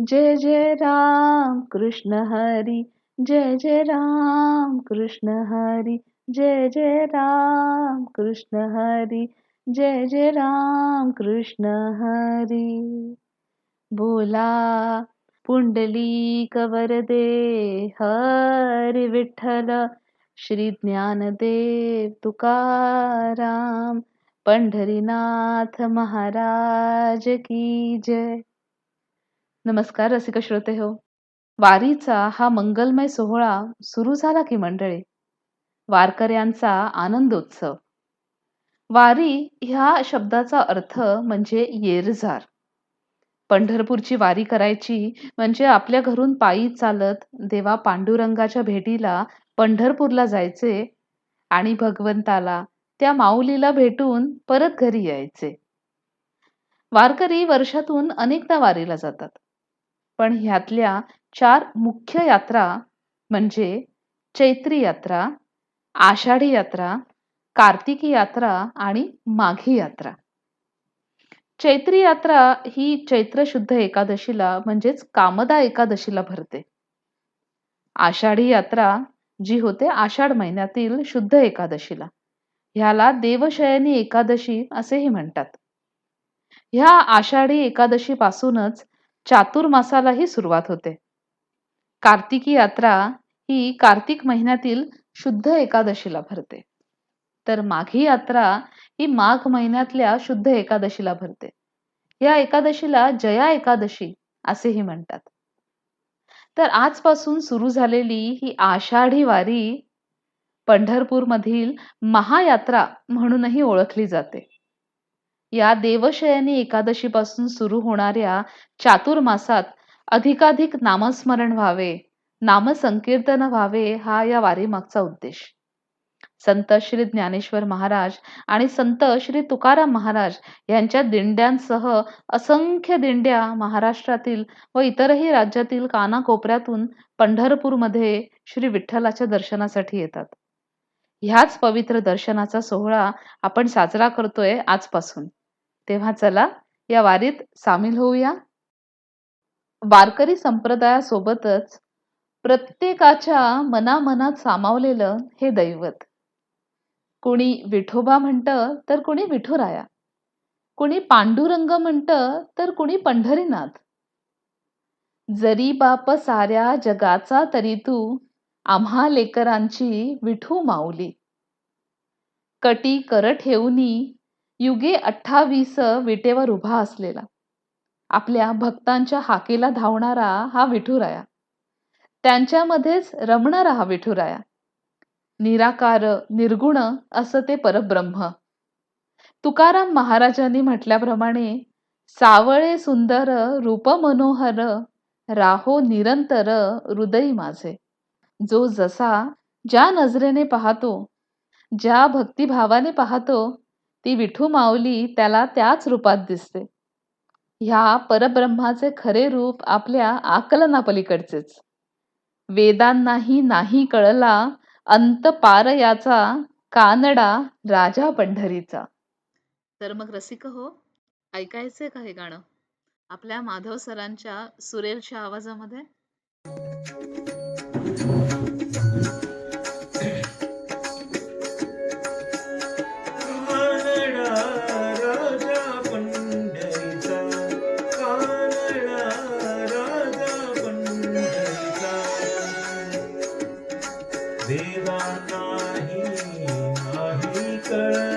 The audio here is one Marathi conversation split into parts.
जय जय राम कृष्ण हरी, जय जय राम कृष्ण हरी, जय जय राम कृष्ण हरी, जय जय राम कृष्ण हरी। बोला पुंडलिक वरदे हरी विठ्ठल, श्री ज्ञानदेव तुकाराम, पंढरीनाथ महाराज की जय। नमस्कार रसिक श्रोते हो. वारीचा हा मंगलमय सोहळा सुरू झाला की मंडळी? वारकऱ्यांचा आनंदोत्सव. वारी ह्या शब्दाचा अर्थ म्हणजे येरझार. पंढरपूरची वारी करायची म्हणजे आपल्या घरून पायी चालत देवा पांडुरंगाच्या भेटीला पंढरपूरला जायचे आणि भगवंताला त्या माऊलीला भेटून परत घरी यायचे. वारकरी वर्षातून अनेकदा वारीला जातात. पण ह्यातल्या चार मुख्य यात्रा म्हणजे चैत्री यात्रा आषाढी यात्रा कार्तिकी यात्रा आणि माघी यात्रा. चैत्री यात्रा ही चैत्र शुद्ध एकादशीला म्हणजेच कामदा एकादशीला भरते. आषाढी यात्रा जी होते आषाढ महिन्यातील शुद्ध एकादशीला. ह्याला देवशयनी एकादशी असेही म्हणतात. ह्या आषाढी एकादशी पासूनच चातुर्मासालाही सुरुवात होते. कार्तिकी यात्रा ही कार्तिक महिन्यातील शुद्ध एकादशीला भरते. तर माघी यात्रा ही माघ महिन्यातल्या शुद्ध एकादशीला भरते. या एकादशीला जया एकादशी असेही म्हणतात. तर आजपासून सुरू झालेली ही आषाढी वारी पंढरपूर मधील महायात्रा म्हणूनही ओळखली जाते. या देवशयनी एकादशीपासून सुरू होणाऱ्या चातुर्मासात अधिकाधिक नामस्मरण व्हावे नामसंकीर्तन व्हावे हा या वारीमागचा उद्देश. संत श्री ज्ञानेश्वर महाराज आणि संत श्री तुकाराम महाराज यांच्या दिंड्यांसह असंख्य दिंड्या महाराष्ट्रातील व इतरही राज्यातील कानाकोपऱ्यातून पंढरपूरमध्ये श्री विठ्ठलाच्या दर्शनासाठी येतात. ह्याच पवित्र दर्शनाचा सोहळा आपण साजरा करतोय आजपासून. तेव्हा चला या वारीत सामील होऊया. वारकरी संप्रदायासोबतच प्रत्येकाच्या मनामनात सामावलेलं हे दैवत. कुणी विठोबा म्हणतं तर कुणी विठुराया. कुणी पांडुरंग म्हणतं तर कुणी पंढरीनाथ. जरी बाप साऱ्या जगाचा तरी तू आम्हा लेकरांची विठू माऊली. कटी कर ठेवनी युगे अठ्ठावीस विटेवर उभा असलेला. आपल्या भक्तांच्या हाकेला धावणारा हा विठुराया. त्यांच्यामध्येच रमणारा हा विठुराया. निराकार निर्गुण असं ते परब्रह्म. तुकाराम महाराजांनी म्हटल्याप्रमाणे सावळे सुंदर रूप मनोहर राहो निरंतर हृदय माझे. जो जसा ज्या नजरेने पाहतो ज्या भक्तिभावाने पाहतो ती विठू माऊली त्याला त्याच रूपात दिसते. ह्या परब्रह्माचे खरे रूप आपल्या आकलनापलीकडचेच. वेदांनाही नाही कळला अंत पार याचा कानडा राजा पंढरीचा. तर मग रसिक हो ऐकायचंय का हे गाणं? आपल्या माधव सरांच्या सुरेलच्या आवाजामध्ये?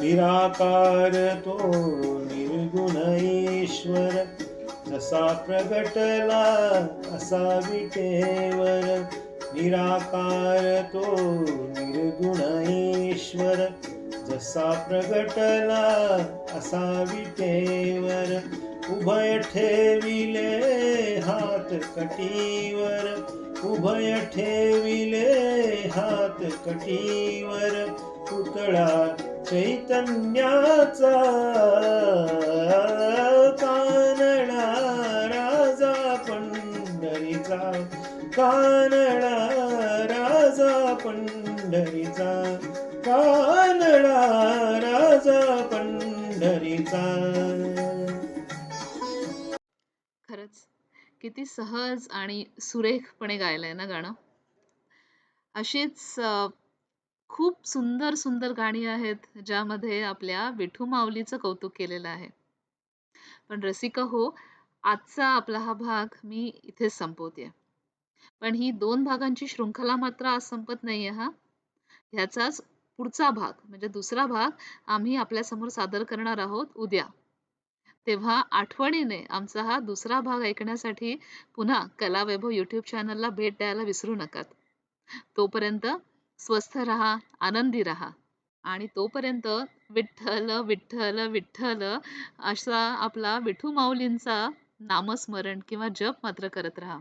निराकार तो निर्गुण ईश्वर जसा प्रगटला असा विटेवर. निराकार तो निर्गुण ईश्वर जसा प्रगटला असा विटेवर. उभय ठेविले हात कटीवर उभय ठेविले हात कटीवर. पुतळा चैतन्याचा कानडा राजा पंढरीचा कानडा राजा पंढरीचा कानडा राजा पंढरीचा. खरंच किती सहज आणि सुरेखपणे गायलंय ना गाणं. अशीच खूप सुंदर सुंदर गाणी आहेत ज्यामध्ये आपल्या विठू माऊलीचं कौतुक केलेलं आहे. पण रसिका हो आजचा आपला हा भाग मी इथेच संपवते पण ही दोन भागांची शृंखला मात्र आज संपत नाहीये हा. ह्याचाच पुढचा भाग म्हणजे दुसरा भाग आम्ही आपल्यासमोर सादर करणार आहोत उद्या. तेव्हा आठवणीने आमचा हा दुसरा भाग ऐकण्यासाठी पुन्हा कलावैभव यूट्यूब चॅनलला भेट द्यायला विसरू नकात तोपर्यंत स्वस्थ राहा आनंदी राहा. आणि तोपर्यंत विठ्ठल विठ्ठल विठ्ठल असा आपला विठू माऊलींचा नामस्मरण किंवा जप मात्र करत राहा.